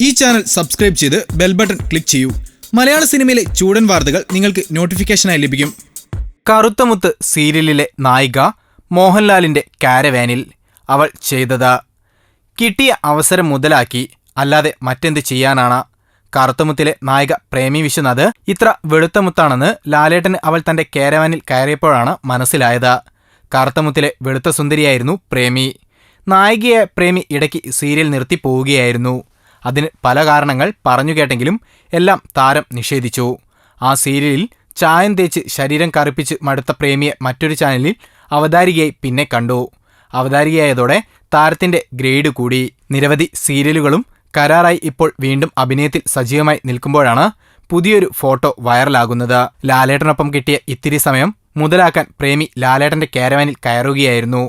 ഈ channel subscribe ചെയ്ത് bell button click ചെയ്യൂ. മലയാള സിനിമയിലെ ചൂടൻ വാർത്തകൾ നിങ്ങൾക്ക് നോട്ടിഫിക്കേഷനായി ലഭിക്കും. കറുത്തമുത്ത് സീരിയലിലെ നായിക മോഹൻലാലിന്റെ കാരവാനിൽ അവൾ ചെയ്തത്. കിട്ടിയ അവസരം മുതലാക്കി അല്ലാതെ മറ്റെന്ത് ചെയ്യാനാണ്? കറുത്തമുത്തിലെ നായിക പ്രേമി വിശ്വനാഥ് ഇത്ര വെളുത്തമുത്താണെന്ന് ലാലേട്ടന് അവൾ തന്റെ കാരവാനിൽ കയറിയപ്പോഴാണ് മനസ്സിലായത്. കറുത്തമുത്തിലെ വെളുത്ത സുന്ദരിയായിരുന്നു പ്രേമി. നായികയെ പ്രേമി ഇടയ്ക്ക് സീരിയൽ നിർത്തി പോവുകയായിരുന്നു. അതിന് പല കാരണങ്ങൾ പറഞ്ഞു കേട്ടെങ്കിലും എല്ലാം താരം നിഷേധിച്ചു. ആ സീരിയലിൽ ചായം തേച്ച് ശരീരം കറുപ്പിച്ച് മടുത്ത പ്രേമിയെ മറ്റൊരു ചാനലിൽ അവതാരികയായി പിന്നെ കണ്ടു. അവതാരികയായതോടെ താരത്തിന്റെ ഗ്രേഡ് കൂടി. നിരവധി സീരിയലുകളും കരാറായി ഇപ്പോൾ വീണ്ടും അഭിനയത്തിൽ സജീവമായി നിൽക്കുമ്പോഴാണ് പുതിയൊരു ഫോട്ടോ വൈറലാകുന്നത്. ലാലേട്ടനൊപ്പം കിട്ടിയ ഇത്തിരി സമയം മുതലാക്കാൻ പ്രേമി ലാലേട്ടന്റെ കാരവാനിൽ കയറുകയായിരുന്നു.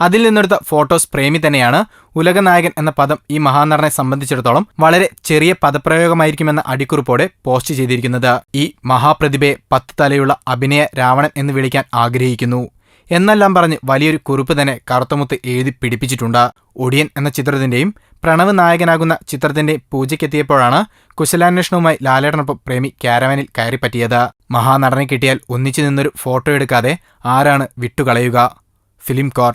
അതിൽ നിന്നെടുത്ത ഫോട്ടോസ് പ്രേമി തന്നെയാണ് ഉലകനായകൻ എന്ന പദം ഈ മഹാനടനെ സംബന്ധിച്ചിടത്തോളം വളരെ ചെറിയ പദപ്രയോഗമായിരിക്കുമെന്ന അടിക്കുറിപ്പോടെ പോസ്റ്റ് ചെയ്തിരിക്കുന്നത്. ഈ മഹാപ്രതിഭയെ പത്ത് തലയുള്ള അഭിനയ രാവണൻ എന്ന് വിളിക്കാൻ ആഗ്രഹിക്കുന്നു. എന്നെല്ലാം പറഞ്ഞ് വലിയൊരു കുറിപ്പ് തന്നെ കറുത്തമുത്ത് എഴുതി പിടിപ്പിച്ചിട്ടുണ്ട്. ഒടിയൻ എന്ന ചിത്രത്തിന്റെയും പ്രണവ് നായകനാകുന്ന ചിത്രത്തിന്റെ പൂജയ്ക്കെത്തിയപ്പോഴാണ് കുശലാന്വേഷണവുമായി ലാലേട്ടനൊപ്പം പ്രേമി കാരവാനിൽ കയറിപ്പറ്റിയത്. മഹാനടനെ കിട്ടിയാൽ ഒന്നിച്ചു നിന്നൊരു ഫോട്ടോ എടുക്കാതെ ആരാണ് വിട്ടുകളയുക? Film core